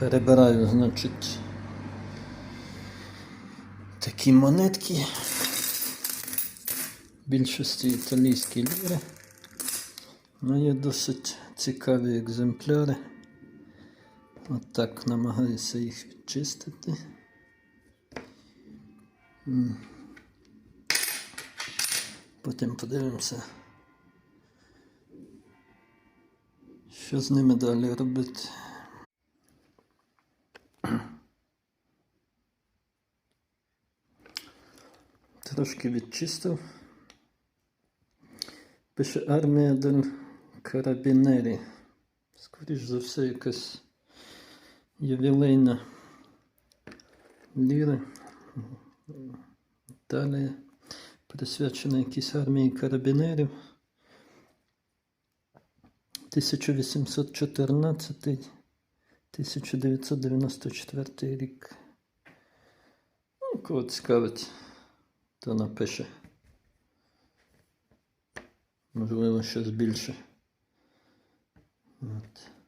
Перебираю, значить, такі монетки. Більшості італійські ліри. Ну, є досить цікаві екземпляри. От так намагаюся їх відчистити. Потім подивимося, що з ними далі робити. Трошки відчистив. Пише армія дель карабінері. Скоріш за все, якась ювілейна ліра. Далі присвячена якійсь армії карабінерів. 1814 1994 рік. Ну, кого цікавить, то напише. Можливо, щось більше. От.